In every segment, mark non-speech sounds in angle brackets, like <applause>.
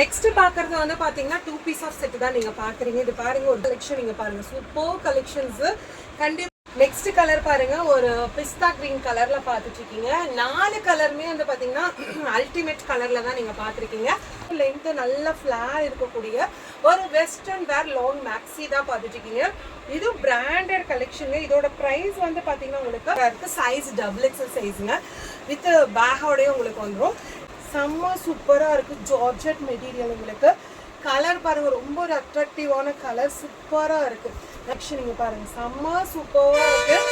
Next பாக்குறது வந்து பாத்தீங்கன்னா டூ பீஸ் ஆஃப் செட் தான் நீங்க பாக்குறீங்க. இது பாருங்க ஒரு கலெக்ஷன் நீங்க பாருங்க. சூப்பர் கலெக்ஷன்ஸ் கண்டிப்பா நெக்ஸ்ட் கலர் பாருங்க. ஒரு பிஸ்தா கிரீன் கலர்ல பாத்துட்டு இருக்கீங்க நாலு கலருமே வந்து பாத்தீங்கன்னா <clears throat> அல்டிமேட் கலர்ல தான் நீங்க பாத்திருக்கீங்க. லென்த் நல்ல ஃபிளா இருக்கக்கூடிய ஒரு வெஸ்டர்ன் வேர் லாங் மேக்ஸி தான் பாத்துட்டு இருக்கீங்க இது பிராண்டட் கலெக்ஷனுங்க இதோட பிரைஸ் வந்து பாத்தீங்கன்னா உங்களுக்கு சைஸ் டபுள் எக்ஸல் சைஸுங்க வித் பேகோடய உங்களுக்கு வந்துடும் செம்ம சூப்பராக இருக்குது ஜார்ஜெட் மெட்டீரியல் உங்களுக்கு. கலர் பாருங்கள் ரொம்ப ஒரு அட்ராக்டிவான கலர் சூப்பராக இருக்குது நெக்ஸ்ட் நீங்கள் பாருங்கள் செம்ம சூப்பராக இருக்குது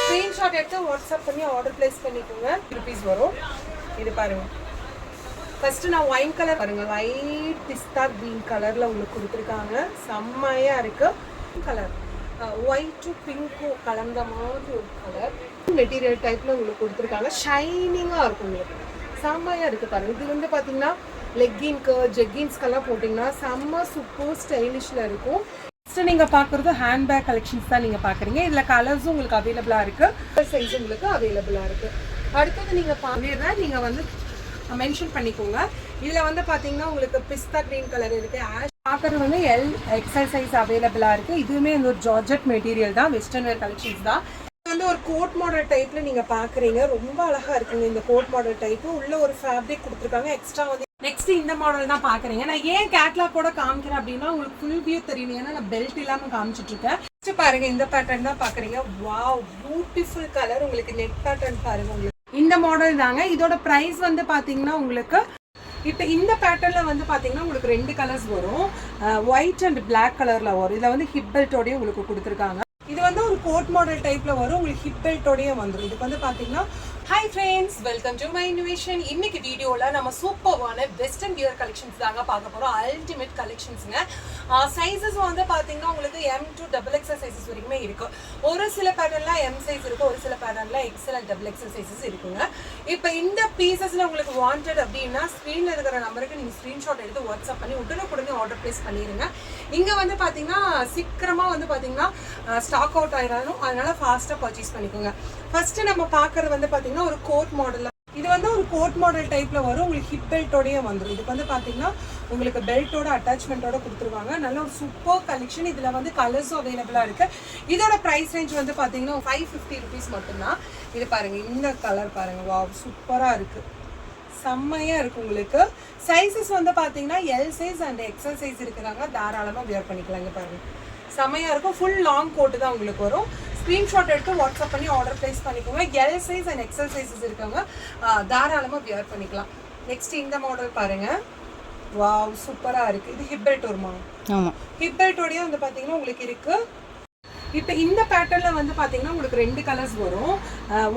ஸ்க்ரீன்ஷாட் எடுத்து வாட்ஸ்அப் பண்ணி ஆர்டர் ப்ளேஸ் பண்ணிக்கோங்க. ருபீஸ் வரும். இது பாருங்கள் ஃபஸ்ட்டு நான் ஒயின் கலர் பாருங்கள் லைட் பிஸ்தா க்ரீன் கலரில் உங்களுக்கு கொடுத்துருக்காங்க. செம்மையாக இருக்குது கலர் ஒயிட்டும் பிங்க்கும் கலந்த மாதிரி ஒரு கலர் மெட்டீரியல் டைப்பில் உங்களுக்கு கொடுத்துருக்காங்க. ஷைனிங்காக இருக்கும் உங்களுக்கு. செம்மையாக இருக்குது பாருங்க. இது வந்து பார்த்தீங்கன்னா லெக்கின்க்கு ஜெக்கின்ஸ்க்கெல்லாம் போட்டிங்கன்னா செம்ம சூப்பர் ஸ்டைலிஷில் இருக்கும். நெக்ஸ்ட் நீங்கள் பார்க்குறது ஹேண்ட்பேக் கலெக்ஷன்ஸ் தான் நீங்கள் பார்க்குறீங்க இதில் கலர்ஸும் உங்களுக்கு அவைலபிளாக இருக்குது சைஸ் உங்களுக்கு அவைலபிளாக இருக்குது அடுத்தது நீங்கள் பார்த்தீங்கன்னா நீங்கள் வந்து மென்ஷன் பண்ணிக்கோங்க. இதில் வந்து பார்த்தீங்கன்னா உங்களுக்கு பிஸ்தா க்ரீன் கலர் இருக்குது ஆஷ் பார்க்குறது வந்து எல் எக்ஸல் சைஸ் அவைலபிளாக இருக்குது இதுவுமே இந்த ஒரு ஜார்ஜெட் மெட்டீரியல் தான். வெஸ்டர்ன் வேர் கலெக்ஷன்ஸ் தான். வந்து ஒரு கோட் மாடல் டைப்ல நீங்க பாக்குறீங்க. ரொம்ப அழகா இருக்குங்க இந்த கோட் மாடல் டைப் உள்ள ஒரு ஃபேப்ரிக் கொடுத்துருக்காங்க. எக்ஸ்ட்ரா வந்து நெக்ஸ்ட் இந்த மாடல் தான் பாக்குறீங்க. நான் ஏன் கேட்லாக் கூட காமிக்கிறேன் அப்படின்னா உங்களுக்கு ஃபுல் வியூ தெரியும். ஏன்னா நான் பெல்ட் இல்லாம காமிச்சிட்டு இருக்கேன் பாருங்கள் பாருங்க இந்த பேட்டர்ன் தான் பாக்குறீங்க. வா பியூட்டிஃபுல் கலர் உங்களுக்கு நெக் பேட்டர்ன் பாருங்க. உங்களுக்கு இந்த மாடல் தாங்க. இதோட பிரைஸ் வந்து பாத்தீங்கன்னா உங்களுக்கு இப்போ இந்த பேட்டர்ல வந்து பாத்தீங்கன்னா உங்களுக்கு ரெண்டு கலர்ஸ் வரும். ஒயிட் அண்ட் பிளாக் கலர்ல வரும். இதுல வந்து ஹிப் பெல்ட்டோடய உங்களுக்கு கொடுத்துருக்காங்க. இது வந்து ஒரு கோட் மாடல் டைப்ல வரும். உங்களுக்கு ஹிப் பெல்ட்டோடய வந்துடும் இதுக்கு வந்து பார்த்தீங்கன்னா hi friends welcome to my innovation இன்னைக்கு வீடியோவில் நம்ம சூப்பர்வான வெஸ்டர்ன் வியர் கலெக்ஷன்ஸ் தாங்க பார்க்க போகிறோம் அல்டிமேட் கலெக்ஷன்ஸுங்க சைஸஸ் வந்து பார்த்தீங்கன்னா உங்களுக்கு M to double XL sizes வரைக்குமே இருக்கும் ஒரு சில பேட்டர்னில் எம் சைஸ் இருக்கும் ஒரு சில பேட்டர்னில் XL and double XL sizes இருக்குங்க. இப்போ இந்த பீசஸில் உங்களுக்கு வாண்டட் அப்படின்னா ஸ்க்ரீனில் இருக்கிற நம்பருக்கு நீங்கள் ஸ்க்ரீன்ஷாட் எடுத்து வாட்ஸ்அப் பண்ணி உடனுக்குடனே ஆர்டர் ப்ளேஸ் பண்ணிடுங்க இங்க வந்து பாத்தீங்கன்னா சீக்கிரமா வந்து பாத்தீங்கன்னா ஸ்டாக் அவுட் ஆயிடாலும் அதனால ஃபாஸ்டா பர்ச்சேஸ் பண்ணிக்கோங்க. ஃபர்ஸ்ட் நம்ம பார்க்குறது வந்து பாத்தீங்கன்னா ஒரு கோட் மாடல் இது வந்து ஒரு கோட் மாடல் டைப்பில் வரும். உங்களுக்கு ஹிப் பெல்ட்டோடய வந்துடும் இதுக்கு வந்து பார்த்தீங்கன்னா உங்களுக்கு பெல்ட்டோட அட்டாச்மெண்ட்டோட கொடுத்துருவாங்க. நல்ல ஒரு சூப்பர் கலெக்ஷன் இதில் வந்து கலர்ஸும் அவைலபிளாக இருக்குது இதோட ப்ரைஸ் ரேஞ்ச் வந்து பார்த்தீங்கன்னா ஃபைவ் ஃபிஃப்டி ருபீஸ் மட்டும்தான். இது பாருங்கள் இந்த கலர் பாருங்கள் வா சூப்பராக இருக்குது செம்மையா இருக்கு உங்களுக்கு. சைஸஸ் வந்து பாத்தீங்கன்னா L size and XL size இருக்கிறாங்க தாராளமா வியர் பண்ணிக்கலாங்க பாருங்க. செம்மையா இருக்கும். ஃபுல் லாங் கோட்டு தான் உங்களுக்கு வரும். ஸ்க்ரீன்ஷாட் எடுத்து வாட்ஸ்அப் பண்ணி ஆர்டர் பிளேஸ் பண்ணிக்கோங்க. L size and XL sizes இருக்காங்க. ஆஹ் தாராளமா வியர் பண்ணிக்கலாம். நெக்ஸ்ட் இந்த மாடல் பாருங்க. வாவ் சூப்பரா இருக்கு. இது ஹிப் பெல்ட் வருமா ஆமாம் வந்து பாத்தீங்கன்னா உங்களுக்கு இருக்கு. இப்போ இந்த பேட்டர்ல வந்து பார்த்தீங்கன்னா உங்களுக்கு ரெண்டு கலர்ஸ் வரும்.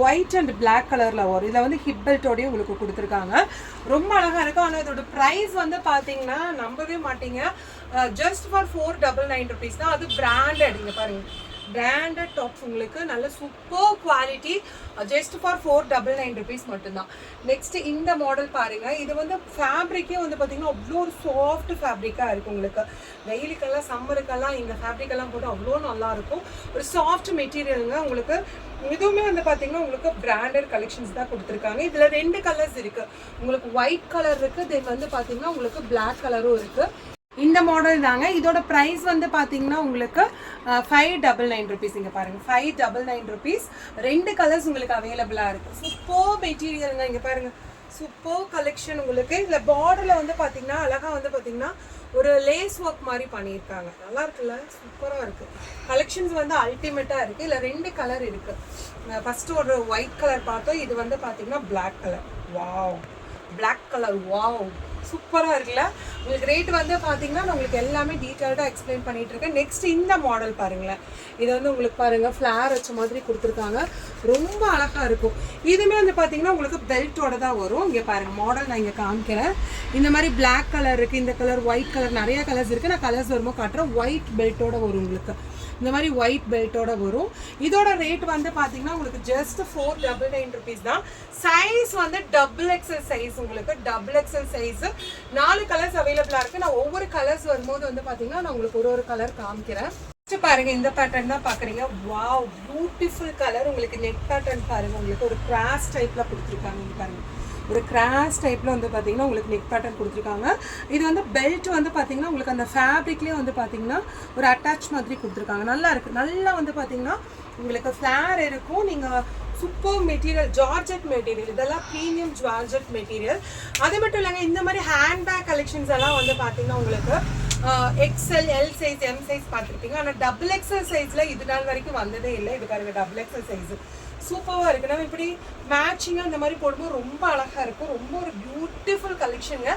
ஒயிட் அண்ட் பிளாக் கலர்ல வரும். இதில் வந்து ஹிப் பெல்ட்டோடய உங்களுக்கு கொடுத்துருக்காங்க. ரொம்ப அழகா இருக்கும். ஆனால் இதோட ப்ரைஸ் வந்து பாத்தீங்கன்னா நம்பவே மாட்டீங்க. Just for four double nine rupees தான். அது பிராண்டட் இங்கே பாருங்க. பிராண்டட் டாப்ஸ் உங்களுக்கு நல்ல super quality just for four double nine rupees மட்டும்தான். நெக்ஸ்ட் இந்த மாடல் பாருங்க. இது வந்து ஃபேப்ரிக்கே வந்து பார்த்தீங்கன்னா அவ்வளோ ஒரு சாஃப்ட் ஃபேப்ரிக்காக இருக்கும் உங்களுக்கு. வெயிலுக்கெல்லாம் சம்மருக்கெல்லாம் இந்த ஃபேப்ரிக் எல்லாம் போட்டு அவ்வளோ நல்லா இருக்கும். ஒரு சாஃப்ட் மெட்டீரியலுங்க உங்களுக்கு இதுவுமே வந்து பார்த்தீங்கன்னா உங்களுக்கு பிராண்டட் கலெக்ஷன்ஸ் தான் கொடுத்துருக்காங்க. இதில் ரெண்டு கலர்ஸ் இருக்குது உங்களுக்கு ஒயிட் கலர் இருக்குது தென் வந்து பார்த்தீங்கன்னா உங்களுக்கு பிளாக் கலரும் இருக்குது இந்த மாடல் தாங்க. இதோட ப்ரைஸ் வந்து பார்த்தீங்கன்னா உங்களுக்கு ஃபைவ் டபுள் நைன் ருபீஸ் இங்கே பாருங்க. ஃபைவ் டபுள் நைன் ருபீஸ் ரெண்டு கலர்ஸ் உங்களுக்கு அவைலபிளாக இருக்கு. சூப்பர் மெட்டீரியலுங்க இங்கே பாருங்க. சூப்பர் கலெக்ஷன் உங்களுக்கு. இதில் பார்டரில் வந்து பார்த்தீங்கன்னா அழகாக வந்து பார்த்தீங்கன்னா ஒரு லேஸ் ஒர்க் மாதிரி பண்ணியிருக்காங்க. நல்லா இருக்குல்ல? சூப்பராக இருக்கு. கலெக்ஷன்ஸ் வந்து அல்டிமேட்டாக இருக்கு. இதில் ரெண்டு கலர் இருக்கு. ஃபர்ஸ்ட் ஒரு ஒயிட் கலர் பார்த்தோம். இது வந்து பார்த்தீங்கன்னா black colour wow black colour wow சூப்பராக இருக்குல்ல? உங்களுக்கு ரேட் வந்து பார்த்தீங்கன்னா நான் உங்களுக்கு எல்லாமே டீட்டெயில்டாக எக்ஸ்பிளைன் பண்ணிகிட்டு இருக்கேன். நெக்ஸ்ட் இந்த மாடல் பாருங்களேன். இது வந்து உங்களுக்கு பாருங்கள் ஃப்ளார் வச்ச மாதிரி கொடுத்துருக்காங்க. ரொம்ப அழகாக இருக்கும். இதுவுமே வந்து பார்த்தீங்கன்னா உங்களுக்கு பெல்ட்டோட தான் வரும். இங்கே பாருங்கள் மாடல் நான் இங்கே காமிக்கிறேன் இந்த மாதிரி பிளாக் கலர் இருக்குது இந்த கலர் ஒயிட் கலர் நிறைய கலர்ஸ் இருக்குது நான் கலர்ஸ் வரும்போது காட்டுறேன். ஒயிட் பெல்ட்டோட வரும் உங்களுக்கு. இந்த மாதிரி ஒயிட் பெல்ட்டோட வரும். இதோட ரேட் வந்து பார்த்தீங்கன்னா உங்களுக்கு just four double nine rupees தான். சைஸ் வந்து டபுள் எக்ஸல் சைஸ் உங்களுக்கு. டபுள் எக்ஸல் சைஸ் நாலு கலர்ஸ் அவைலபிளாக இருக்குது நான் ஒவ்வொரு கலர்ஸ் வரும்போது வந்து பார்த்தீங்கன்னா நான் உங்களுக்கு ஒரு ஒரு கலர் காமிக்கிறேன். Next பாருங்க இந்த பேட்டர்ன் தான் பாக்குறீங்க. வாவ் பியூட்டிஃபுல் கலர் உங்களுக்கு நெக் பேட்டர்ன் பாருங்க. உங்களுக்கு ஒரு கிராஸ் டைப்ல கொடுத்துருக்காங்க. இங்க பாருங்க. ஒரு கிராஸ் டைப்பில் வந்து பார்த்தீங்கன்னா உங்களுக்கு நெக் பேட்டர்ன் கொடுத்துருக்காங்க. இது வந்து பெல்ட் வந்து பார்த்தீங்கன்னா உங்களுக்கு அந்த ஃபேப்ரிக்லேயே வந்து பார்த்தீங்கன்னா ஒரு அட்டாச் மாதிரி கொடுத்துருக்காங்க. நல்லா இருக்குது நல்லா வந்து பார்த்தீங்கன்னா உங்களுக்கு ஃப்ளேர் இருக்கும். நீங்கள் சூப்பர் மெட்டீரியல் ஜார்ஜெட் மெட்டீரியல் இதெல்லாம் ப்ரீமியம் ஜார்ஜெட் மெட்டீரியல் அது மட்டும் இல்லைங்க இந்த மாதிரி ஹேண்ட்பேக் கலெக்ஷன்ஸ் எல்லாம் வந்து பார்த்தீங்கன்னா உங்களுக்கு XL L size M size பார்த்துருப்பீங்க. ஆனால் டபுள் எக்ஸ்எல் சைஸில் இது நாள் வரைக்கும் வந்ததே இல்லை. இது பாருங்க டபுள் எக்ஸ்எல் சைஸ் சூப்பராக இருக்குது நம்ம இப்படி மேட்சிங்காக இந்த மாதிரி போடும்போது ரொம்ப அழகாக இருக்கும். ரொம்ப ஒரு பியூட்டிஃபுல் கலெக்ஷனுங்க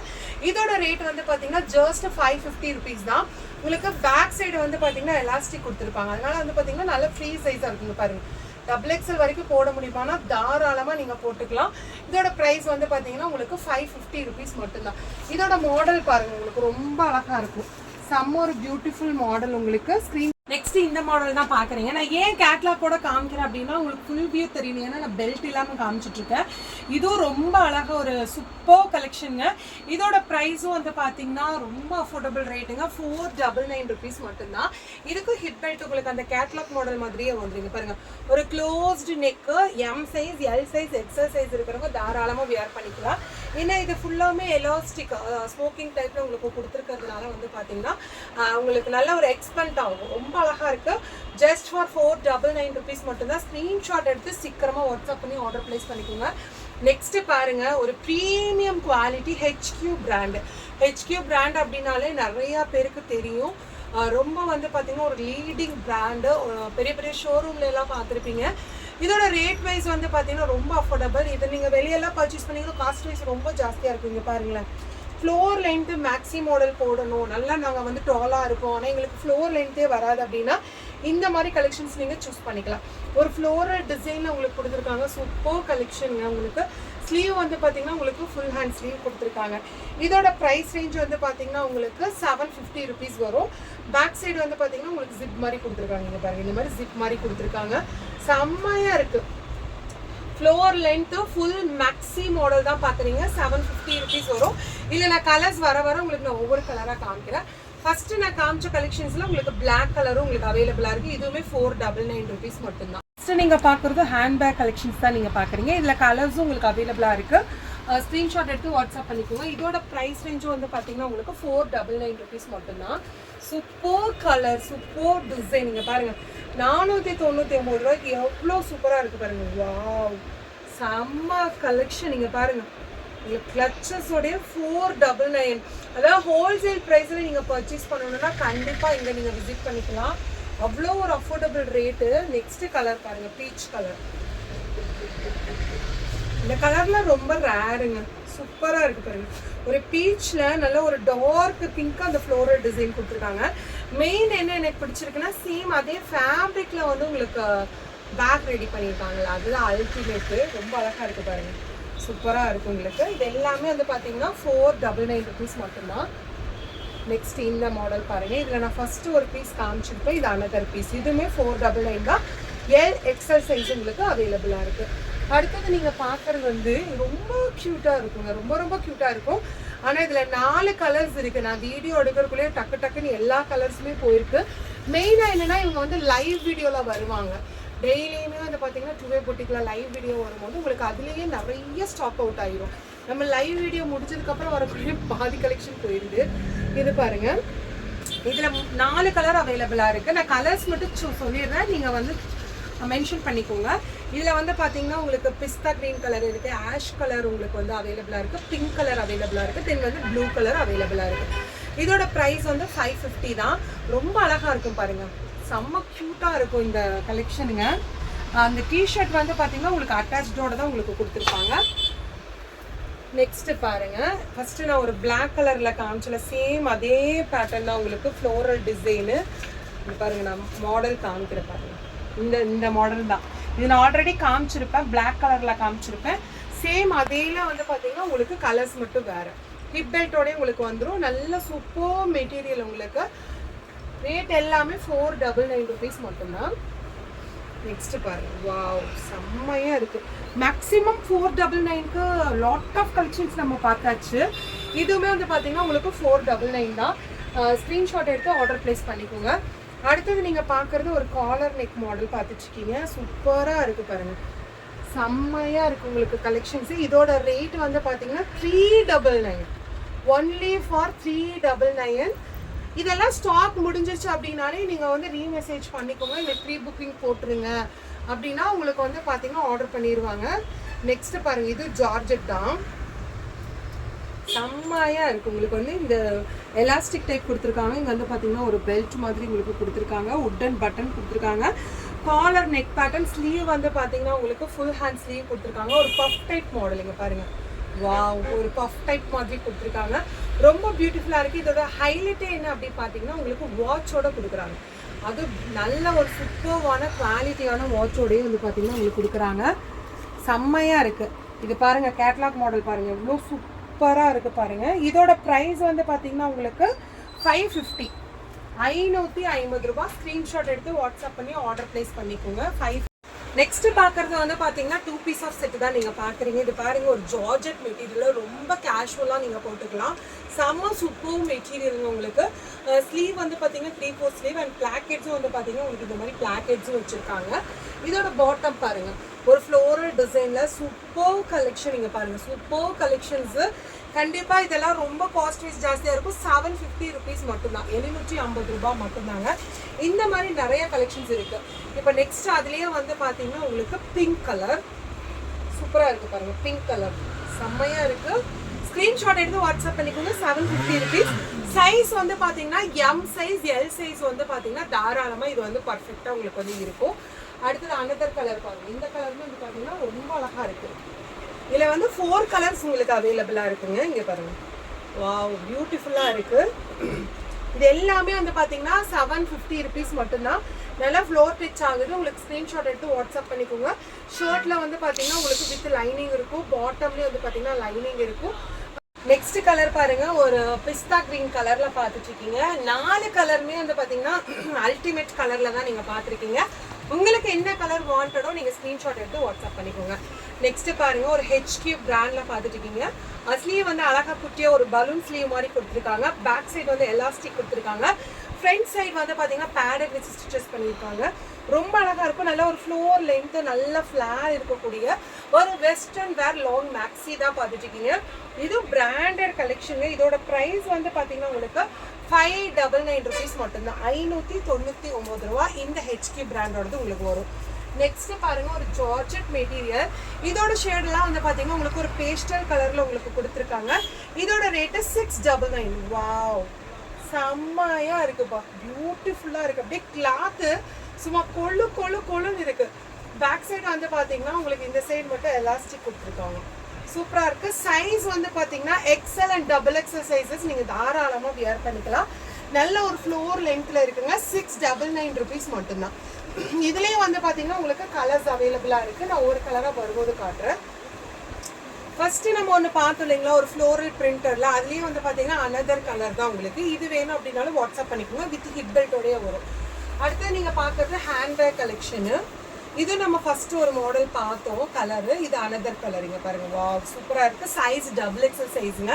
இதோட ரேட் வந்து பார்த்தீங்கன்னா ஜஸ்ட் ஃபைவ் ஃபிஃப்டி ருபீஸ் தான். உங்களுக்கு பேக் சைடு வந்து பார்த்தீங்கன்னா எலாஸ்டிக் கொடுத்துருப்பாங்க. அதனால வந்து பார்த்தீங்கன்னா நல்ல ஃப்ரீ சைஸாக இருக்குங்க பாருங்கள் டபுள் எக்ஸல் வரைக்கும் போட முடியுமானா தாராளமாக நீங்கள் போட்டுக்கலாம். இதோட ப்ரைஸ் வந்து பார்த்தீங்கன்னா உங்களுக்கு ஃபைவ் ஃபிஃப்டி ருபீஸ் மட்டும்தான். இதோட மாடல் பாருங்கள் உங்களுக்கு ரொம்ப அழகாக இருக்கும். செம்ம ஒரு பியூட்டிஃபுல் மாடல் உங்களுக்கு. ஸ்க்ரீன் நெக்ஸ்ட் இந்த மாடல் தான் பார்க்குறீங்க. நான் ஏன் கேட்லாக் காமிக்கிறேன் அப்படின்னா உங்களுக்கு ஃபுல் வியூ தெரியும். ஏன்னா நான் பெல்ட் இல்லாமல் காமிச்சிட்டு இருக்கேன் இதுவும் ரொம்ப அழகாக ஒரு சூப்பர் கலெக்ஷனுங்க இதோட ப்ரைஸும் வந்து பார்த்தீங்கன்னா ரொம்ப அஃபோர்டபுள் ரேட்டுங்க ஃபோர் டபுள் நைன் ருபீஸ் மட்டும்தான். இதுக்கும் ஹிட் பெல்ட் உங்களுக்கு அந்த கேட்லாக் மாடல் மாதிரியே வந்துருங்க. பாருங்க. ஒரு closed neck M size L size XL size இருக்கிறவங்க தாராளமாக வியர் பண்ணிக்கலாம். ஏன்னா இது ஃபுல்லாமே எலாஸ்டிக் ஸ்மோக்கிங் டைப்பில் உங்களுக்கு கொடுத்துருக்கிறதுனால வந்து பார்த்தீங்கன்னா உங்களுக்கு நல்ல ஒரு எக்ஸ்பெண்ட் ஆகும். ரொம்ப அழகாக இருக்குது just for four double nine rupees மட்டும்தான். ஸ்க்ரீன்ஷாட் எடுத்து சீக்கிரமாக வாட்ஸ்அப் பண்ணி ஆர்டர் ப்ளேஸ் பண்ணிக்கோங்க. நெக்ஸ்ட் பாருங்க ஒரு premium quality HQ brand HQ brand அப்படின்னாலே நிறையா பேருக்கு தெரியும். ரொம்ப வந்து பார்த்தீங்கன்னா ஒரு லீடிங் பிராண்டு பெரிய பெரிய ஷோரூம்ல எல்லாம் பார்த்துருப்பீங்க. இதோட ரேட் வைஸ் வந்து பார்த்தீங்கன்னா ரொம்ப அஃபோர்டபுள் இதை நீங்கள் வெளியெல்லாம் பர்ச்சேஸ் பண்ணீங்கன்னா காஸ்ட் வைஸ் ரொம்ப ஜாஸ்தியாக இருக்கும். இங்கே பாருங்களேன். ஃப்ளோர் லென்த்து மேக்ஸி மாடல் போடணும். நல்லா நாங்கள் வந்து டாலாக இருக்கோம். ஆனால் எங்களுக்கு ஃப்ளோர் லென்த்தே வராது அப்படின்னா இந்த மாதிரி கலெக்ஷன்ஸ் நீங்கள் சூஸ் பண்ணிக்கலாம். ஒரு ஃப்ளோரல் டிசைனில் உங்களுக்கு கொடுத்துருக்காங்க. சூப்பர் கலெக்ஷனுங்க உங்களுக்கு. ஸ்லீவ் வந்து பார்த்தீங்கன்னா உங்களுக்கு ஃபுல் ஹேண்ட் ஸ்லீவ் கொடுத்துருக்காங்க. இதோட ப்ரைஸ் ரேஞ்ச் வந்து பார்த்தீங்கன்னா உங்களுக்கு செவன் ஃபிஃப்டி ருபீஸ் வரும். பேக் சைடு வந்து பார்த்தீங்கன்னா உங்களுக்கு ஜிப் மாதிரி கொடுத்துருக்காங்க. இங்கே பாருங்க. இந்த மாதிரி ஜிப் மாதிரி கொடுத்துருக்காங்க. செம்மையாக இருக்குது floor length full maxi model தான் பார்க்குறீங்க செவன் ஃபிஃப்டி ருபீஸ் வரும். இல்லை நான் கலர்ஸ் வர வர உங்களுக்கு நான் ஒவ்வொரு கலராக காமிக்கிறேன். ஃபஸ்ட்டு நான் காமிச்ச கலெக்ஷன்ஸில் உங்களுக்கு பிளாக் கலரும் உங்களுக்கு அவைலபிளாக இருக்குது இதுவுமே ஃபோர் டபுள் நைன் ருபீஸ் மட்டும்தான். ஃபர்ஸ்ட் நீங்க ஹேண்ட் ஹேண்ட்பேக் கலெக்ஷன்ஸ் தான் நீங்கள் பார்க்குறீங்க இதில் கலர்ஸும் உங்களுக்கு அவைலபிளாக இருக்குது Uh, ஸ்க்ரீன்ஷாட் எடுத்து வாட்ஸ்அப் பண்ணிக்கோங்க. இதோட ப்ரைஸ் ரேஞ்சும் வந்து பார்த்தீங்கன்னா உங்களுக்கு ஃபோர் டபுள் நைன் ருபீஸ் மட்டும்தான். சூப்பர் கலர் சூப்பர் டிசைன் நீங்கள் பாருங்கள் நானூற்றி தொண்ணூற்றி ஒம்பது ரூபாய்க்கு எவ்வளோ சூப்பராக இருக்குது பாருங்கள் வா செம்ம கலெக்ஷன் நீங்கள் பாருங்கள் உங்களுக்கு கிளச்சஸோடைய ஃபோர் டபுள் நைன் அதாவது ஹோல்சேல் ப்ரைஸில் நீங்கள் பர்ச்சேஸ் பண்ணணும்னா கண்டிப்பாக இங்கே நீங்கள் விசிட் பண்ணிக்கலாம். அவ்வளோ ஒரு அஃபோர்டபுள் ரேட்டு நெக்ஸ்ட் கலர் பாருங்கள் பீச் கலர் இந்த கலர்லாம் ரொம்ப ரேருங்க சூப்பராக இருக்குது பாருங்க. ஒரு பீச்சில் நல்ல ஒரு டார்க் பிங்க்காக அந்த ஃப்ளோரல் டிசைன் கொடுத்துருக்காங்க. மெயின் என்ன எனக்கு பிடிச்சிருக்குன்னா சேம் அதே ஃபேப்ரிக்கில் வந்து உங்களுக்கு பேக் ரெடி பண்ணியிருக்காங்களா அதுதான் அல்டிமேட்டு ரொம்ப அழகாக இருக்குது பாருங்க. சூப்பராக இருக்கும் உங்களுக்கு. இது எல்லாமே வந்து பார்த்தீங்கன்னா ஃபோர் டபுள் நைன் ருபீஸ் மட்டும்தான். நெக்ஸ்ட் இந்த மாடல் பாருங்க. இதில் நான் ஃபஸ்ட்டு ஒரு பீஸ் காமிச்சிருப்பேன். இது அனதர் பீஸ் இதுவுமே ஃபோர் டபுள் நைன் தான். எல் எக்ஸல் சைஸ் உங்களுக்கு அவைலபிளாக இருக்குது அடுத்தது நீங்க பாக்குறது வந்து ரொம்ப கியூட்டா இருக்குங்க. ரொம்ப ரொம்ப கியூட்டா இருக்கும். ஆனா இதுல நாலு கலர்ஸ் இருக்கு. நான் வீடியோ எடுக்கிறதுக்குள்ளே டக்கு டக்குன்னு எல்லா கலர்ஸுமே போயிருக்கு. மெயினா என்னன்னா இவங்க வந்து லைவ் வீடியோல வருவாங்க. டெய்லியுமே வந்து பார்த்தீங்கன்னா டுவே பொட்டிக்கில் லைவ் வீடியோ வரும்போது உங்களுக்கு அதுலேயே நிறைய ஸ்டாக் அவுட் ஆயிரும். நம்ம லைவ் வீடியோ முடிச்சதுக்கப்புறம் வரக்கூடிய பாதி கலெக்ஷன் போயிடுது இது பாருங்க. இதுல நாலு கலர் அவைலபிளா இருக்கு. நான் கலர்ஸ் மட்டும் சொல்லிடுறேன். நீங்க வந்து மென்ஷன் பண்ணிக்கோங்க. இதில் வந்து பார்த்தீங்கன்னா உங்களுக்கு பிஸ்தா க்ரீன் கலர் இருக்கு. ஆஷ் கலர் உங்களுக்கு வந்து அவைலபிளாக இருக்கு. பிங்க் கலர் அவைலபிளாக இருக்கு. தென் வந்து ப்ளூ கலர் அவைலபிளாக இருக்கு. இதோட ப்ரைஸ் வந்து ஃபைவ் ஃபிஃப்டி தான். ரொம்ப அழகாக இருக்கும் பாருங்கள் செம்ம க்யூட்டாக இருக்கும் இந்த கலெக்ஷனுங்க அந்த டிஷர்ட் வந்து பார்த்தீங்கன்னா உங்களுக்கு அட்டாச்சோட தான் உங்களுக்கு கொடுத்துருப்பாங்க. நெக்ஸ்ட் பாருங்க. ஃபர்ஸ்ட் நான் ஒரு பிளாக் கலர்ல காமிச்சல. சேம் அதே பேட்டர்ன் தான் உங்களுக்கு ஃப்ளோரல் டிசைனு பாருங்க நான் மாடல் காமிக்கிறேன் பாருங்க. இந்த இந்த மாடல் தான். இது நான் ஆல்ரெடி காமிச்சிருப்பேன் பிளாக் கலரில் காமிச்சிருப்பேன். சேம் அதேல வந்து பார்த்தீங்கன்னா உங்களுக்கு கலர்ஸ் மட்டும் வேறு. ஹிப் பெல்ட்டோடய உங்களுக்கு வந்துடும் நல்ல சூப்பர் மெட்டீரியல் உங்களுக்கு. ரேட் எல்லாமே ஃபோர் டபுள் நைன் ருபீஸ் மட்டும்தான் நெக்ஸ்ட் பாருங்க. வாவ் செம்மையாக இருக்குது மேக்ஸிமம் ஃபோர் டபுள் நைனுக்கு லாட் ஆஃப் கலெக்ஷன்ஸ் நம்ம பார்த்தாச்சு. இதுவுமே வந்து பார்த்தீங்கன்னா உங்களுக்கு ஃபோர் டபுள் நைன் தான். ஸ்க்ரீன்ஷாட் எடுத்து ஆர்டர் ப்ளேஸ் பண்ணிக்கோங்க. அடுத்தது நீங்கள் பார்க்குறது ஒரு காலர் நெக் மாடல் பார்த்துட்ருக்கீங்க. சூப்பராக இருக்குது பாருங்க. செம்மையா இருக்கு உங்களுக்கு கலெக்ஷன்ஸ் இதோட ரேட் வந்து பாத்தீங்கன்னா three double nine only for three double nine இதெல்லாம் ஸ்டாக் முடிஞ்சிச்சு அப்படின்னாலே நீங்கள் வந்து ரீமெசேஜ் பண்ணிக்கோங்க. இல்லை ப்ரீ புக்கிங் போட்டுருங்க. அப்படின்னா உங்களுக்கு வந்து பார்த்தீங்கன்னா ஆர்டர் பண்ணிடுவாங்க நெக்ஸ்ட் பாருங்க இது ஜார்ஜெட் தான். செம்மையாக இருக்குது உங்களுக்கு வந்து இந்த எலாஸ்டிக் டைப் கொடுத்துருக்காங்க. இங்கே வந்து பார்த்தீங்கன்னா ஒரு பெல்ட் மாதிரி உங்களுக்கு கொடுத்துருக்காங்க. உட்டன் பட்டன் கொடுத்துருக்காங்க. காலர் நெக் பேட்டர்ன் ஸ்லீவ் வந்து பார்த்தீங்கன்னா உங்களுக்கு ஃபுல் ஹேண்ட் ஸ்லீவ் கொடுத்துருக்காங்க. ஒரு பஃப் டைப் மாடல் இங்கே பாருங்கள் வா ஒரு பஃப் டைப் மாதிரி கொடுத்துருக்காங்க. ரொம்ப பியூட்டிஃபுல்லாக இருக்குது இதோட ஹைலைட்டே என்ன அப்படின்னு பார்த்தீங்கன்னா உங்களுக்கு வாட்சோட கொடுக்குறாங்க. அது நல்ல ஒரு சூப்பர்வான குவாலிட்டியான வாட்சோடய வந்து பார்த்தீங்கன்னா உங்களுக்கு கொடுக்குறாங்க. செம்மையாக இருக்குது இது பாருங்கள் கேட்லாக் மாடல் பாருங்கள் எவ்வளோ சூப்பராக இருக்குது பாருங்கள் இதோட ப்ரைஸ் வந்து பார்த்தீங்கன்னா உங்களுக்கு ஃபைவ் ஃபிஃப்டி ஐநூற்றி ஐம்பது ரூபாய் ஸ்க்ரீன்ஷாட் எடுத்து வாட்ஸ்அப் பண்ணி ஆர்டர் ப்ளேஸ் பண்ணிக்கோங்க. ஃபைவ் நெக்ஸ்ட் பார்க்கறது வந்து பாத்தீங்கன்னா டூ பீஸ் ஆஃப் செட் தான் நீங்கள் பார்க்குறீங்க இது பாருங்க ஒரு ஜார்ஜெட் மெட்டீரியல் ரொம்ப கேஷுவலாக நீங்கள் போட்டுக்கலாம். செம்ம சூப்பர் மெட்டீரியல் உங்களுக்கு. ஸ்லீவ் வந்து பார்த்தீங்கன்னா த்ரீ ஃபோர் ஸ்லீவ் அண்ட் பிளாக்கெட்ஸும் வந்து பார்த்தீங்கன்னா உங்களுக்கு இந்த மாதிரி பிளாக்கெட்ஸும் வச்சுருக்காங்க. இதோட பாட்டம் பாருங்க. ஒரு ஃப்ளோரல் டிசைனில் சூப்பர் கலெக்ஷன் நீங்கள் பாருங்கள் சூப்பர் கலெக்ஷன்ஸு கண்டிப்பாக இதெல்லாம் ரொம்ப காஸ்ட் வைஸ் ஜாஸ்தியாக இருக்கும். செவன் ஃபிஃப்டி ருபீஸ் மட்டும்தான். எழுநூற்றி ஐம்பது ரூபாய் மட்டும்தாங்க. இந்த மாதிரி நிறைய கலெக்ஷன்ஸ் இருக்கு. இப்போ நெக்ஸ்ட் அதுலேயே வந்து பார்த்தீங்கன்னா உங்களுக்கு பிங்க் கலர் சூப்பராக இருக்கு பாருங்க பிங்க் கலர் செம்மையாக இருக்கு. ஸ்க்ரீன்ஷாட் எடுத்து வாட்ஸ்அப் பண்ணிக்கோங்க. செவன் ஃபிஃப்டி ருபீஸ் சைஸ் வந்து பார்த்தீங்கன்னா எம் சைஸ் எல் சைஸ் வந்து பார்த்தீங்கன்னா தாராளமாக இது வந்து பர்ஃபெக்டாக உங்களுக்கு வந்து இருக்கும். அடுத்தது அனதர் கலர் பாருங்க. இந்த கலருமே வந்து பார்த்தீங்கன்னா ரொம்ப அழகாக இருக்குது இதில் வந்து ஃபோர் கலர்ஸ் உங்களுக்கு அவைலபிளாக இருக்குங்க. இங்கே பாருங்கள் வாவ் பியூட்டிஃபுல்லாக இருக்குது இது எல்லாமே வந்து பார்த்தீங்கன்னா செவன் ஃபிஃப்டி ருபீஸ் மட்டும்தான். நல்லா ஃப்ளோர் டச் ஆகுது. உங்களுக்கு ஸ்க்ரீன்ஷாட் எடுத்து வாட்ஸ்அப் பண்ணிக்கோங்க. ஷர்ட்டில் வந்து பார்த்தீங்கன்னா உங்களுக்கு வித் லைனிங் இருக்கும். பாட்டம்லேயும் வந்து பார்த்தீங்கன்னா லைனிங் இருக்கும். நெக்ஸ்ட் கலர் பாருங்க. ஒரு பிஸ்தா கிரீன் கலர்ல பாத்துட்டு இருக்கீங்க. நாலு கலருமே வந்து பாத்தீங்கன்னா <clears throat> அல்டிமேட் கலர்ல தான் நீங்க பார்த்துருக்கீங்க. உங்களுக்கு என்ன கலர் வாண்டடோ நீங்கள் ஸ்க்ரீன்ஷாட் எடுத்து வாட்ஸ்அப் பண்ணிக்கோங்க. நெக்ஸ்ட் பாருங்க ஒரு ஹெச் கியூப் பிராண்ட்ல பார்த்துட்டு இருக்கீங்க ஸ்லீவ் வந்து அழகா குட்டியா ஒரு பலூன் ஸ்லீவ் மாதிரி கொடுத்துருக்காங்க. பேக் சைடு வந்து எலாஸ்டிக் கொடுத்துருக்காங்க. ஃப்ரண்ட் சைடு வந்து பார்த்தீங்கன்னா பேடட் வச்சு ஸ்டிச்சஸ் பண்ணியிருக்காங்க. ரொம்ப அழகாக இருக்கும். நல்ல ஒரு ஃப்ளோர் லென்த்து நல்ல ஃப்ளார் இருக்கக்கூடிய ஒரு வெஸ்டர்ன் வேர் லாங் மேக்ஸி தான் பார்த்துட்டு இது பிராண்டட் கலெக்ஷனு இதோட ப்ரைஸ் வந்து பார்த்தீங்கன்னா உங்களுக்கு ஃபைவ் டபுள் நைன் ருபீஸ் மட்டும்தான். ஐநூற்றி தொண்ணூற்றி ஒம்பது ரூபா இந்த ஹெச்கி பிராண்டோடது உங்களுக்கு வரும். நெக்ஸ்ட்டு பாருங்க ஒரு ஜார்ஜெட் மெட்டீரியல் இதோட ஷேட்லாம் வந்து பார்த்தீங்கன்னா உங்களுக்கு ஒரு பேஸ்டல் கலரில் உங்களுக்கு கொடுத்துருக்காங்க. இதோட rate six double nine wow செம்மையாக இருக்குப்பா. பியூட்டிஃபுல்லாக இருக்குது அப்படியே கிளாத்து சும்மா கொழு கொழு கொழுன்னு இருக்கு. பேக் சைடு வந்து பார்த்தீங்கன்னா உங்களுக்கு இந்த சைடு மட்டும் எலாஸ்டிக் கொடுத்துருக்காங்க. சூப்பராக இருக்கு. சைஸ் வந்து பார்த்தீங்கன்னா XL and double XL sizes நீங்கள் தாராளமாக வியர் பண்ணிக்கலாம். நல்ல ஒரு ஃப்ளோர் லென்த்தில் இருக்குங்க. சிக்ஸ் டபுள் நைன் ருபீஸ் மட்டும்தான். இதுலேயும் வந்து பார்த்தீங்கன்னா உங்களுக்கு கலர்ஸ் அவைலபிளாக இருக்குது நான் ஒரு கலராக வரும்போது காட்டுறேன். ஃபஸ்ட்டு நம்ம ஒன்று பார்த்தோம் இல்லைங்களா? ஒரு ஃப்ளோரல் பிரிண்டரில் அதுலேயும் வந்து பார்த்தீங்கன்னா அனதர் கலர் தான் உங்களுக்கு. இது வேணும் அப்படின்னாலும் வாட்ஸ்அப் பண்ணிக்கோங்க. வித் ஹிட் பெல்ட்டோடய வரும். அடுத்து நீங்கள் பார்க்கறது ஹேண்ட்பேக் கலெக்ஷனு இது நம்ம ஃபஸ்ட்டு ஒரு மாடல் பார்த்தோம். கலரு இது அனதர் கலர் பாருங்கள் பாருங்க. வா சூப்பராக இருக்குது சைஸ் டபுள் எக்ஸல் சைஸுங்க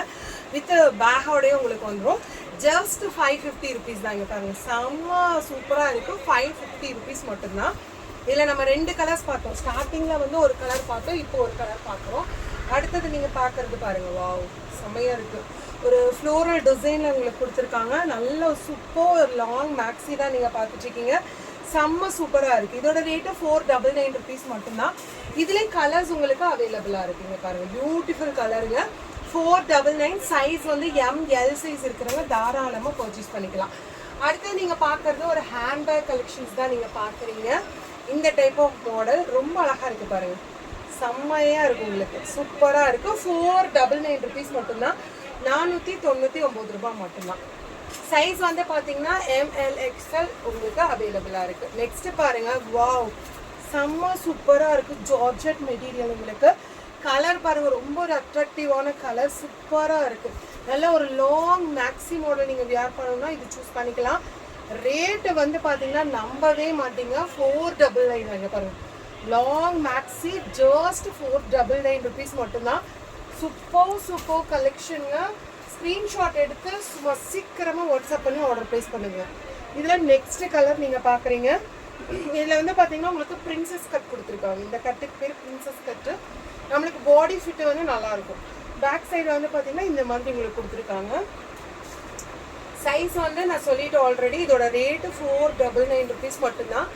வித் பேக்கோடய உங்களுக்கு வந்துடும் ஜஸ்ட் ஃபைவ் ஃபிஃப்டி ருபீஸ் தான் இங்கே பாருங்க. செம்ம சூப்பராக இருக்கும் ஃபைவ் ஃபிஃப்டி ருபீஸ் மட்டும்தான். இதில் நம்ம ரெண்டு கலர்ஸ் பார்த்தோம். ஸ்டார்டிங்கில் வந்து ஒரு கலர் பார்த்தோம். இப்போ ஒரு கலர் பார்க்குறோம். அடுத்தது நீங்கள் பார்க்குறது பாருங்கள் வாவ் செம்மையாக இருக்குது ஒரு ஃப்ளோரல் டிசைனில் உங்களுக்கு கொடுத்துருக்காங்க. நல்ல சூப்பர் ஒரு லாங் மேக்ஸி தான் நீங்கள் பார்த்துட்ருக்கீங்க. செம்ம சூப்பராக இருக்குது இதோட rate four double nine rupees மட்டும்தான். இதுலேயும் கலர்ஸ் உங்களுக்கு அவைலபிளாக இருக்குங்க பாருங்கள் பியூட்டிஃபுல் கலருங்க ஃபோர் டபுள் நைன் சைஸ் வந்து எம் எல் சைஸ் இருக்கிறவங்க தாராளமாக பர்ச்சேஸ் பண்ணிக்கலாம். அடுத்து நீங்கள் பார்க்குறது ஒரு ஹேண்ட்பேக் கலெக்ஷன்ஸ் தான் நீங்கள் பார்க்குறீங்க. இந்த டைப் ஆஃப் மாடல் ரொம்ப அழகாக இருக்குது பாருங்கள் செம்மையாக இருக்கும் உங்களுக்கு. சூப்பராக இருக்கும் ஃபோர் டபுள் நைன் ருபீஸ் மட்டும்தான். நானூற்றி தொண்ணூற்றி ஒம்பது ரூபாய் மட்டும்தான். சைஸ் வந்து பார்த்தீங்கன்னா எம்எல் எக்ஸ்எல் உங்களுக்கு அவைலபிளாக இருக்குது நெக்ஸ்ட்டு பாருங்கள் வாவ் செம்ம சூப்பராக இருக்குது ஜார்ஜெட் மெட்டீரியல் உங்களுக்கு. கலர் பாருங்கள் ரொம்ப ஒரு அட்ராக்டிவான கலர் சூப்பராக இருக்குது நல்ல ஒரு லாங் மேக்ஸி மாடல் நீங்கள் வியர் பண்ணணும்னா இது சூஸ் பண்ணிக்கலாம். ரேட்டு வந்து பார்த்தீங்கன்னா நம்பவே மாட்டீங்க. ஃபோர் டபுள் நைன் வாங்க பாருங்கள் long maxi just four double nine rupees மட்டும்தான். சூப்பர் சூப்பர் கலெக்ஷனுங்க ஸ்க்ரீன்ஷாட் எடுத்து சும்மா சீக்கிரமாக வாட்ஸ்அப் பண்ணி ஆர்டர் ப்ளேஸ் பண்ணுங்கள் இதில் நெக்ஸ்ட் கலர் நீங்கள் பார்க்குறீங்க இதில் வந்து பார்த்தீங்கன்னா உங்களுக்கு பிரின்சஸ் கட் கொடுத்துருக்காங்க. இந்த கட்டுக்கு பேர் பிரின்சஸ் கட்டு நம்மளுக்கு பாடி ஃபிட்டு வந்து நல்லாயிருக்கும் பேக் சைடு வந்து பார்த்தீங்கன்னா இந்த மாதிரி உங்களுக்கு கொடுத்துருக்காங்க. சைஸ் வந்து நான் சொல்லிட்டு ஆல்ரெடி இதோட rate four double nine rupees மட்டும்தான்.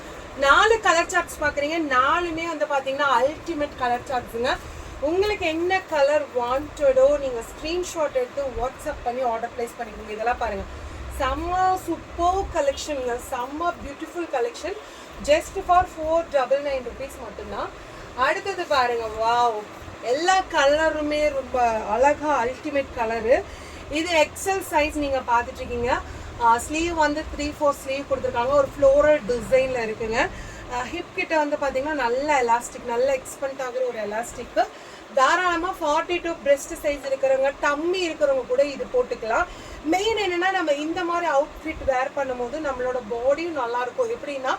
நாலு கலர் சார்ட்ஸ் பார்க்குறீங்க நாலுமே வந்து பார்த்தீங்கன்னா அல்டிமேட் கலர் சார்ட்ஸுங்க உங்களுக்கு என்ன கலர் வாண்டடோ நீங்கள் ஸ்க்ரீன்ஷாட் எடுத்து வாட்ஸ்அப் பண்ணி ஆர்டர் ப்ளேஸ் பண்ணிக்கோங்க. இதெல்லாம் பாருங்கள் செம்ம சூப்பர் கலெக்ஷனுங்க செம்ம beautiful collection just for four double nine rupees மட்டும்தான். அடுத்தது பாருங்கள் வாவ் எல்லா கலருமே ரொம்ப அழகா அல்டிமேட் கலரு இது எக்ஸல் சைஸ் நீங்கள் பார்த்துட்ருக்கீங்க. ஸ்லீவ் வந்து த்ரீ ஃபோர் ஸ்லீவ் கொடுத்துருக்காங்க. ஒரு ஃப்ளோரல் டிசைனில் இருக்குங்க. ஹிப் கிட்ட வந்து பார்த்தீங்கன்னா நல்ல எலாஸ்டிக் நல்ல எக்ஸ்பென்ட் ஆகிற ஒரு எலாஸ்டிக்கு தாராளமாக ஃபார்ட்டி டூ பிரெஸ்ட் சைஸ் இருக்கிறவங்க டம்மி இருக்கிறவங்க கூட இது போட்டுக்கலாம். மெயின் என்னன்னா நம்ம இந்த மாதிரி அவுட்ஃபிட் வேர் பண்ணும்போது நம்மளோட பாடியும் நல்லாயிருக்கும் எப்படின்னா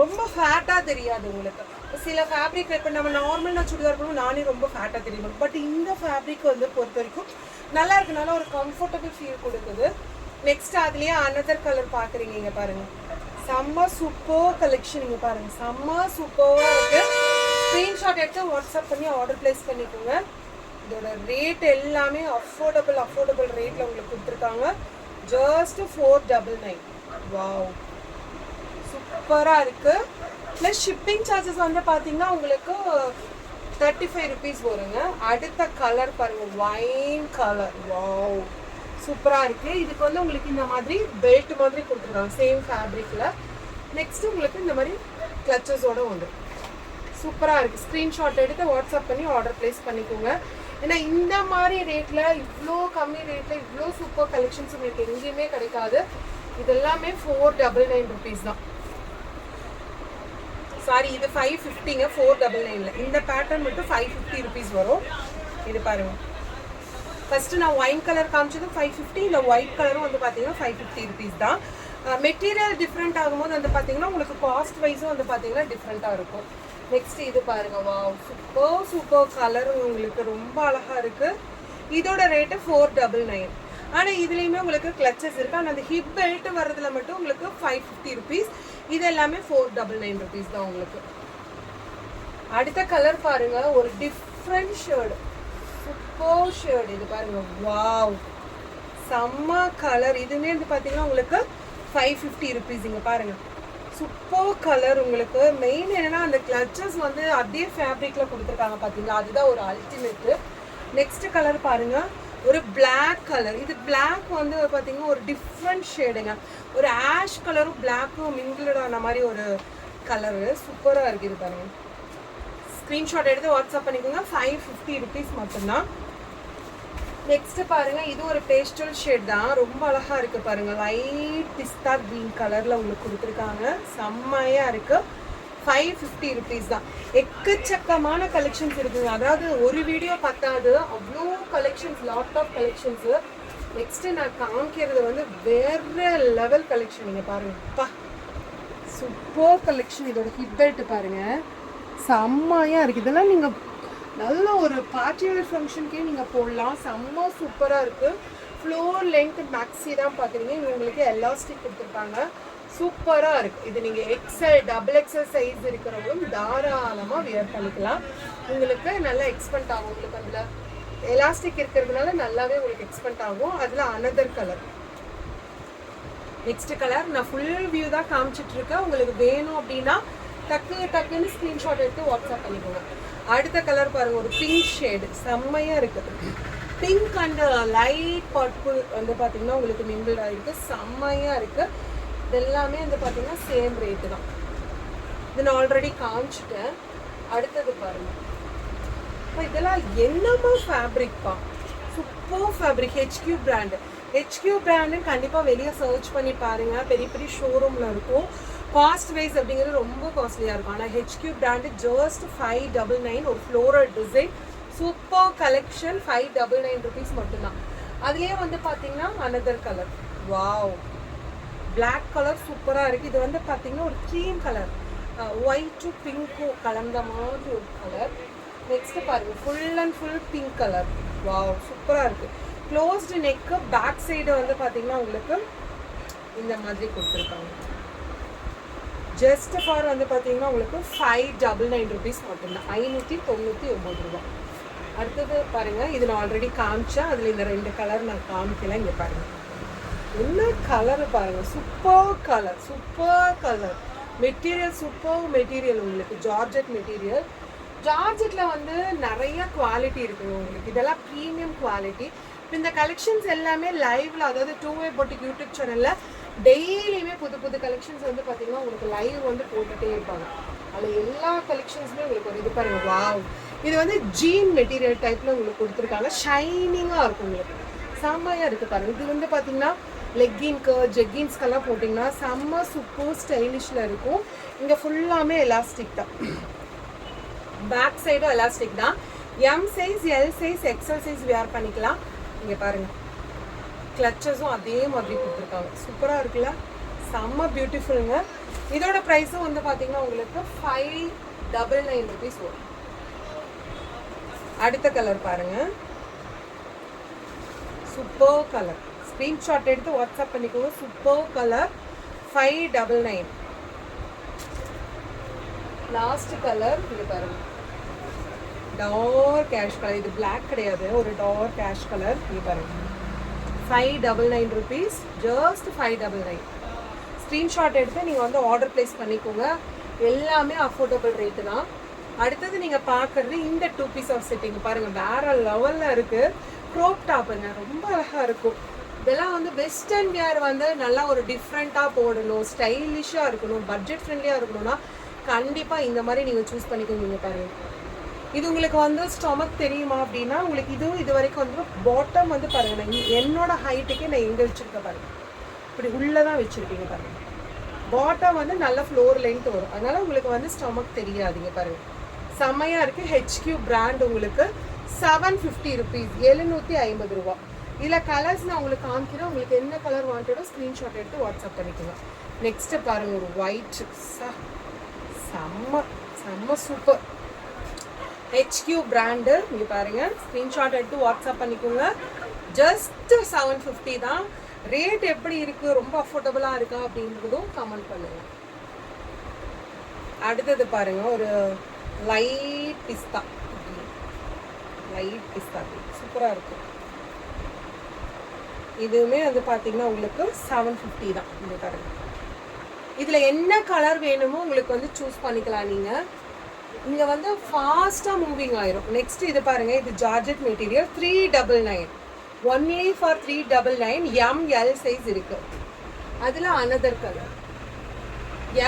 ரொம்ப ஃபேட்டாக தெரியாது உங்களுக்கு. சில ஃபேப்ரிக் இப்போ நம்ம நார்மல் நான் சுடிதார் பண்ணுவோம் நானே ரொம்ப ஃபேட்டாக தெரியும். பட் இந்த ஃபேப்ரிக் வந்து பொறுத்த வரைக்கும் நல்லா இருக்குனால ஒரு கம்ஃபர்டபுள் ஃபீல் கொடுக்குது. நெக்ஸ்ட் அதுலேயே அனதர் கலர் பார்க்குறீங்க இங்கே பாருங்கள் செம்ம சூப்பர் கலெக்ஷன் இங்கே பாருங்கள் செம்ம சூப்பராக இருக்குது ஸ்கிரீன்ஷாட் வாட்ஸ்அப் பண்ணி ஆர்டர் பிளேஸ் பண்ணிக்கோங்க. இதோட ரேட் எல்லாமே அஃபோர்டபுள் அஃபோர்டபுள் ரேட்டில் உங்களுக்கு கொடுத்துருக்காங்க. Just four double nine wow சூப்பராக இருக்குது ப்ளஸ் ஷிப்பிங் சார்ஜஸ் வந்து பார்த்தீங்கன்னா உங்களுக்கு தேர்ட்டி ஃபைவ் ருபீஸ் வருங்க. அடுத்த கலர் பாருங்கள் வைன் கலர் வாவ் சூப்பராக இருக்குது இதுக்கு வந்து உங்களுக்கு இந்த மாதிரி பெல்ட் மாதிரி கொடுத்துருக்காங்க சேம் ஃபேப்ரிக்கில் நெக்ஸ்ட் உங்களுக்கு இந்த மாதிரி கிளச்சஸோட உண்டு சூப்பராக இருக்குது ஸ்க்ரீன்ஷாட் எடுத்து வாட்ஸ்அப் பண்ணி ஆர்டர் ப்ளேஸ் பண்ணிக்கோங்க. ஏன்னா இந்த மாதிரி ரேட்டில் இவ்வளோ கம்மி ரேட்டில் இவ்வளோ சூப்பர் கலெக்ஷன்ஸ் உங்களுக்கு எங்கேயுமே கிடைக்காது. இது எல்லாமே ஃபோர் டபுள் நைன் ருபீஸ் தான். சாரி இது ஃபைவ் ஃபிஃப்டிங்க ஃபோர் டபுள் நைனில் இந்த பேட்டர்ன் மட்டும் ஃபைவ் ஃபிஃப்டி ருபீஸ் வரும். இது பாருங்க. ஃபஸ்ட்டு நான் ஒயின் கலர் காமிச்சது ஃபைவ் ஃபிஃப்டி இந்த ஒயிட் கலரும் வந்து பார்த்தீங்கன்னா ஃபைவ் ஃபிஃப்டி ருபீஸ் தான். மெட்டீரியல் டிஃப்ரெண்ட் ஆகும்போது வந்து பார்த்தீங்கன்னா உங்களுக்கு காஸ்ட் வைஸும் வந்து பார்த்தீங்கன்னா டிஃப்ரெண்ட்டாக இருக்கும். நெக்ஸ்ட் இது பாருங்க வா சூப்பர் சூப்பர் கலர் உங்களுக்கு ரொம்ப அழகா இருக்கு. இதோட ரேட்டு ஃபோர் டபுள் நைன் ஆனால் இதுலேயுமே உங்களுக்கு கிளச்சஸ் இருக்கு. ஆனால் அந்த ஹிப் பெல்ட் வர்றதுல மட்டும் உங்களுக்கு ஃபைவ் ஃபிஃப்டி ருபீஸ் இது எல்லாமே ஃபோர் டபுள் நைன் ருபீஸ் தான் உங்களுக்கு. அடுத்த கலர் பாருங்க ஒரு டிஃப்ரெண்ட் ஷேர்டு சூப்பர் ஷேர்டு இது பாருங்க வாவ் செம்ம கலர் இதுவுமே வந்து பார்த்தீங்கன்னா உங்களுக்கு ஃபைவ் ஃபிஃப்டி ருபீஸ் இங்கே பாருங்கள் சூப்பர் கலர் உங்களுக்கு. மெயின் என்னன்னா அந்த கிளச்சஸ் வந்து அதே ஃபேப்ரிக்ல கொடுத்துருக்காங்க பார்த்தீங்களா அதுதான் ஒரு அல்டிமேட்டு நெக்ஸ்ட் கலர் பாருங்க. ஒரு பிளாக் கலர் இது பிளாக் வந்து பார்த்தீங்கன்னா ஒரு டிஃப்ரெண்ட் ஷேடுங்க ஒரு ஆஷ் கலரும் பிளாக்கும் மிங்கிள்ட் ஆன மாதிரி ஒரு கலரு சூப்பராக இருக்குது பாருங்க. ஸ்க்ரீன்ஷாட் எடுத்து வாட்ஸ்அப் பண்ணிக்கோங்க. ஃபைவ் ஃபிஃப்டி ருபீஸ் மட்டும்தான். நெக்ஸ்ட் பாருங்க இது ஒரு பேஸ்டல் ஷேட் தான். ரொம்ப அழகா இருக்கு பாருங்க. லைட் பிஸ்தா கிரீன் கலர்ல உங்களுக்கு கொடுத்துருக்காங்க. செம்மையா இருக்கு. ஃபைவ் ஃபிஃப்டி ருபீஸ் தான். எக்கச்சக்கமான கலெக்ஷன்ஸ் இருக்குங்க. அதாவது ஒரு வீடியோ பத்தாது. அவ்வளோ collections lot of collections next நான் காமிக்கிறது வந்து வேற லெவல் கலெக்ஷன் நீங்க பாருங்க. பா சூப்பர் கலெக்ஷன் இதோட ஹிப் பெல்ட் பாருங்க. செம்மையா இருக்கு. இதெல்லாம் நீங்க நல்ல ஒரு பார்ட்டி ஃபங்க்ஷனுக்கே நீங்கள் போடலாம். செம்ம சூப்பராக இருக்குது ஃப்ளோர் லென்த் மேக்ஸி தான் பார்க்குறீங்க இங்க உங்களுக்கு எலாஸ்டிக் கொடுத்துருப்பாங்க சூப்பராக இருக்குது இது நீங்கள் எக்ஸல் டபுள் எக்ஸல் சைஸ் இருக்கிறவங்களும் தாராளமாக வியர் பண்ணிக்கலாம். உங்களுக்கு நல்லா எக்ஸ்பென்ட் ஆகும். உங்களுக்கு அதில் எலாஸ்டிக் இருக்கிறதுனால நல்லாவே உங்களுக்கு எக்ஸ்பென்ட் ஆகும். அதில் அனதர் கலர் நெக்ஸ்ட் கலர் நான் ஃபுல் வியூ தான் காமிச்சிட்டு இருக்கேன். உங்களுக்கு வேணும் அப்படின்னா டக்கு டக்குன்னு ஸ்க்ரீன்ஷாட் எடுத்து வாட்ஸ்அப் பண்ணிக்கோங்க. அடுத்த கலர் பாருங்க ஒரு பிங்க் ஷேடு செம்மையாக இருக்குது. பிங்க் அண்ட் லைட் பர்பிள் வந்து பார்த்தீங்கன்னா உங்களுக்கு மிங்கிள் இருக்குது செம்மையாக இருக்குது இதெல்லாமே வந்து பார்த்தீங்கன்னா சேம் ரேட்டு தான். இது நான் ஆல்ரெடி காமிச்சிட்டேன். அடுத்தது பாருங்கள் இப்போ இதெல்லாம் என்னமோ ஃபேப்ரிக்ப்பா super fabric HQ brand HQ பிராண்டுன்னு கண்டிப்பாக வெளியே சர்ச் பண்ணி பாருங்கள் பெரிய பெரிய ஷோரூமில் இருக்கும். காஸ்ட் வைஸ் அப்படிங்கிறது ரொம்ப காஸ்ட்லியாக இருக்கும். ஆனால் HQ brand just five double nine ஒரு floral design super collection five double nine rupees மட்டும்தான். அதுலேயே வந்து பார்த்தீங்கன்னா another colour wow black colour சூப்பராக இருக்குது இது வந்து பார்த்தீங்கன்னா ஒரு க்ரீம் கலர் ஒயிட்டும் பிங்க்கும் கலந்த மாதிரி ஒரு கலர் நெக்ஸ்ட்டு பாருங்கள் full and full pink colour wow சூப்பராக இருக்குது க்ளோஸ்டு நெக்கு பேக் சைடு வந்து பார்த்தீங்கன்னா உங்களுக்கு இந்த மாதிரி கொடுத்துருக்காங்க. ஜஸ்ட் ஃபார் வந்து பார்த்தீங்கன்னா உங்களுக்கு ஃபைவ் டபுள் நைன் ருபீஸ் மட்டும்தான். ஐநூற்றி தொண்ணூற்றி ஒம்பது ரூபா அடுத்தது பாருங்கள் இது நான் ஆல்ரெடி காமிச்சேன். அதில் இந்த ரெண்டு கலர் நான் காமிக்கல இங்கே பாருங்கள் என்ன கலர் பாருங்கள் super colour super colour material super material உங்களுக்கு. ஜார்ஜெட் மெட்டீரியல் ஜார்ஜெட்டில் வந்து நிறைய குவாலிட்டி இருக்குது உங்களுக்கு. இதெல்லாம் ப்ரீமியம் குவாலிட்டி இந்த கலெக்ஷன்ஸ் எல்லாமே லைவில் அதாவது டூ வே போட்டிக் யூடியூப் சேனலில் டெய்லியுமே புது புது கலெக்ஷன்ஸ் வந்து பார்த்தீங்கன்னா உங்களுக்கு லைவ் வந்து போட்டுகிட்டே இருப்பாங்க. அதில் எல்லா கலெக்ஷன்ஸுமே உங்களுக்கு ஒரு இது பாருங்க. வாவ் இது வந்து ஜீன் மெட்டீரியல் டைப்பில் உங்களுக்கு கொடுத்துருக்காங்க. ஷைனிங்காக இருக்கும் உங்களுக்கு. செம்மையாக இருக்குது பாருங்க. இது வந்து பார்த்தீங்கன்னா லெக்கின்க்கு ஜெக்கின்ஸ்க்கெல்லாம் போட்டிங்கன்னா செம்ம சூப்பர் ஸ்டைலிஷில் இருக்கும். இங்கே ஃபுல்லாமே எலாஸ்டிக் தான். பேக் சைடும் எலாஸ்டிக் தான். M size L size XL size wear பண்ணிக்கலாம். இங்கே பாருங்கள் கிளச்சஸும் அதே மாதிரி கொடுத்துருக்காங்க. சூப்பராக இருக்குல்ல? செம்ம பியூட்டிஃபுல்லுங்க இதோட ப்ரைஸும் வந்து பார்த்தீங்கன்னா உங்களுக்கு ஃபைவ் டபுள் நைன் ருபீஸ் வரும். அடுத்த கலர் பாருங்க. சூப்பர் கலர் ஸ்க்ரீன்ஷாட் எடுத்து வாட்ஸ்அப் பண்ணிக்கோங்க. Super colour five double nine last colour இது பாருங்க. டார்க் கேஷ் கலர் இது பிளாக் கிடையாது. ஒரு டார்க் கேஷ் கலர் இது பாருங்க. Five double nine rupees just five double nine screenshot எடுத்து நீங்கள் வந்து ஆர்டர் ப்ளேஸ் பண்ணிக்கோங்க. எல்லாமே அஃபோர்டபுள் ரேட்டு தான். அடுத்தது நீங்கள் பார்க்குறது இந்த டூ பீஸ் ஆஃப் செட்டிங் பாருங்கள் வேற லெவலில் இருக்குது க்ரோப் டாப்புங்க ரொம்ப அழகாக இருக்கும். இதெல்லாம் வந்து வெஸ்டர்ன் வியர் வந்து நல்லா ஒரு டிஃப்ரெண்ட்டாக போடணும் ஸ்டைலிஷாக இருக்கணும் பட்ஜெட் ஃப்ரெண்ட்லியாக இருக்கணும்னா கண்டிப்பாக இந்த மாதிரி நீங்கள் சூஸ் பண்ணிக்கோங்க பாருங்கள் இது உங்களுக்கு வந்து ஸ்டொமக் தெரியுமா அப்படின்னா உங்களுக்கு இதுவும் இது வரைக்கும் வந்து பாட்டம் வந்து பாருங்க நான் என்னோட ஹைட்டுக்கே நான் எங்கே வச்சுருக்கேன் பாருங்க. இப்படி உள்ளே தான் வச்சுருக்கீங்க பாருங்க. பாட்டம் வந்து நல்ல ஃப்ளோர் லென்த் வரும். அதனால உங்களுக்கு வந்து ஸ்டொமக் தெரியாதுங்க பாருங்க. செம்மையாக இருக்குது ஹெச்கியூ பிராண்ட் உங்களுக்கு செவன் ஃபிஃப்டி ருபீஸ் எழுநூற்றி ஐம்பது ரூபா. இதில் கலர்ஸ் நான் உங்களுக்கு காமிக்கிறேன். உங்களுக்கு என்ன கலர் வாண்டடோ ஸ்க்ரீன்ஷாட் எடுத்து வாட்ஸ்அப் பண்ணிக்கோங்க. நெக்ஸ்ட்டு பாருங்கள் ஒரு ஒயிட் செம்ம செம்ம சூப்பர் ஹெச்கியூ பிராண்டு இங்கே பாருங்கள் ஸ்க்ரீன்ஷாட் எடுத்து வாட்ஸ்அப் பண்ணிக்கோங்க. ஜஸ்ட் செவன் ஃபிஃப்டி தான். ரேட் எப்படி இருக்குது ரொம்ப அஃபோர்டபுளாக இருக்கா? அப்படின்றதும் கமெண்ட் பண்ணுங்கள் அடுத்தது பாருங்கள் ஒரு லைட் பிஸ்தா லைட் பிஸ்தா சூப்பராக இருக்கும் இதுவுமே வந்து பார்த்தீங்கன்னா உங்களுக்கு செவன் ஃபிஃப்டி தான். இந்த பாருங்கள் இதில் என்ன கலர் வேணுமோ உங்களுக்கு வந்து சூஸ் பண்ணிக்கலாம் நீங்கள் இங்கே வந்து ஃபாஸ்ட்டாக மூவிங் ஆயிரும். நெக்ஸ்ட் இது பாருங்க இது georgette material three double nine only for three double nine M L size இருக்கு. அதில் another colour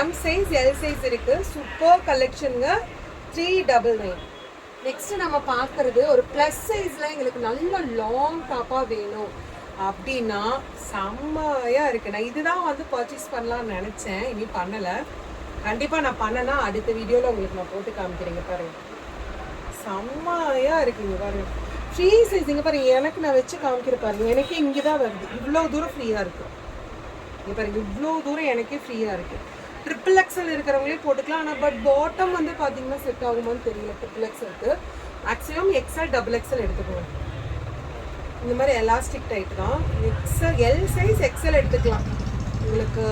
M size L size இருக்கு. சூப்பர் கலெக்ஷனுங்க த்ரீ டபுள் நைன் நெக்ஸ்ட் நம்ம பார்க்கறது ஒரு ப்ளஸ் சைஸ்ல எங்களுக்கு நல்ல லாங் டாப்பாக வேணும். அப்படின்னா செம்மையாக இருக்கு. நான் இதுதான் வந்து பர்ச்சேஸ் பண்ணலாம்னு நினச்சேன். இனி பண்ணலை. கண்டிப்பாக நான் பண்ணனா அடுத்த வீடியோவில் உங்களுக்கு நான் போட்டு காமிக்கிறேங்க பாருங்க. செம்மையாக இருக்குங்க பாருங்க. ஃப்ரீ சைஸ் இங்கே பாருங்க. எனக்கு நான் வச்சு காமிக்கிற பாருங்க. எனக்கே இங்கே தான் வருது. இவ்வளோ தூரம் ஃப்ரீயாக இருக்குது இங்கே பாருங்க. இவ்வளோ தூரம் எனக்கே ஃப்ரீயாக இருக்கு. ட்ரிபிள் எக்ஸல் இருக்கிறவங்களே போட்டுக்கலாம். ஆனால் பட் பாட்டம் வந்து பார்த்தீங்கன்னா செட் ஆகுமான்னு தெரியல. ட்ரிபிள் எக்ஸலுக்கு மேக்ஸிமம் எக்ஸல் டபுள் எக்ஸல் எடுத்துக்கோங்க. இந்த மாதிரி எலாஸ்டிக் டைப் தான். எக்ஸல் எல் சைஸ் எக்ஸல் எடுத்துக்கலாம். உங்களுக்கு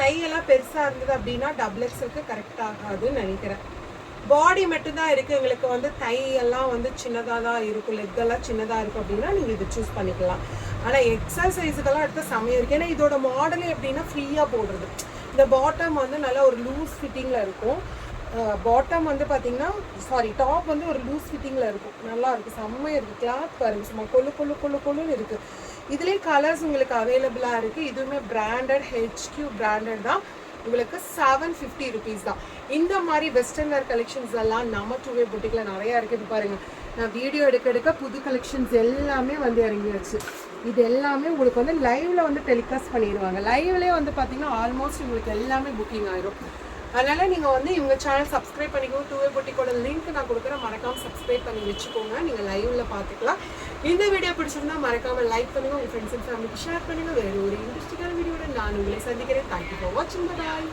கையெல்லாம் பெருசாக இருந்தது அப்படின்னா டபுள் எக்ஸலுக்கு கரெக்ட் ஆகாதுன்னு நினைக்கிறேன். பாடி மட்டும்தான் இருக்குது எங்களுக்கு வந்து தை எல்லாம் வந்து சின்னதாக தான் இருக்கும். லெக்கெல்லாம் சின்னதாக இருக்கும் அப்படின்னா நீங்கள் இது சூஸ் பண்ணிக்கலாம். ஆனால் எக்ஸசைஸுக்கெல்லாம் எடுத்த சமயம் இருக்குது ஏன்னா இதோட மாடலே எப்படின்னா ஃப்ரீயாக போடுறது. இந்த பாட்டம் வந்து நல்லா ஒரு லூஸ் ஃபிட்டிங்கில் இருக்கும். பாட்டம் வந்து பார்த்தீங்கன்னா சாரி டாப் வந்து ஒரு லூஸ் ஃபிட்டிங்கில் இருக்கும். நல்லா இருக்கும் செம்மையாக இருக்குது கிளாத் பாருங்க. சும்மா கொழு கொழு கொழு கொழுன்னு இருக்குது இதுலேயே கலர்ஸ் உங்களுக்கு அவைலபிளாக இருக்குது இதுவுமே பிராண்டட் ஹெச்கியூ பிராண்டட் தான். உங்களுக்கு செவன் ஃபிஃப்டி ருபீஸ் தான். இந்த மாதிரி வெஸ்டர்ன் வேர் கலெக்ஷன்ஸ் எல்லாம் நம்ம டூவே புட்டிக்கில் நிறையா இருக்குது பாருங்கள் பாருங்க நான் வீடியோ எடுக்க எடுக்க புது கலெக்ஷன்ஸ் எல்லாமே வந்து இறங்கியாச்சு. இது எல்லாமே உங்களுக்கு வந்து லைவில் வந்து டெலிகாஸ்ட் பண்ணிடுவாங்க. லைவ்லேயே வந்து பார்த்தீங்கன்னா ஆல்மோஸ்ட் உங்களுக்கு எல்லாமே புக்கிங் ஆயிரும். அதனால நீங்கள் வந்து இவங்க சேனல் சப்ஸ்கிரைப் பண்ணிக்கோங்க. டூவே பொட்டிக்கோட லிங்க் நான் கொடுக்குறேன். மறக்காமல் சப்ஸ்கிரைப் பண்ணி வச்சுக்கோங்க. நீங்கள் லைவில் பார்த்துக்கலாம் இந்த வீடியோ பிடிச்சிருந்தா மறக்காமல் லைக் பண்ணுங்கள் உங்கள் ஃப்ரெண்ட்ஸ் அண்ட் ஃபேமிலிக்கு ஷேர் பண்ணுங்கள் வேற ஒரு இன்ட்ரெஸ்டிங்கான வீடியோட நான் உங்களை சந்திக்கிறேன். தேங்க்யூ ஃபார் வாட்சிங் பாய்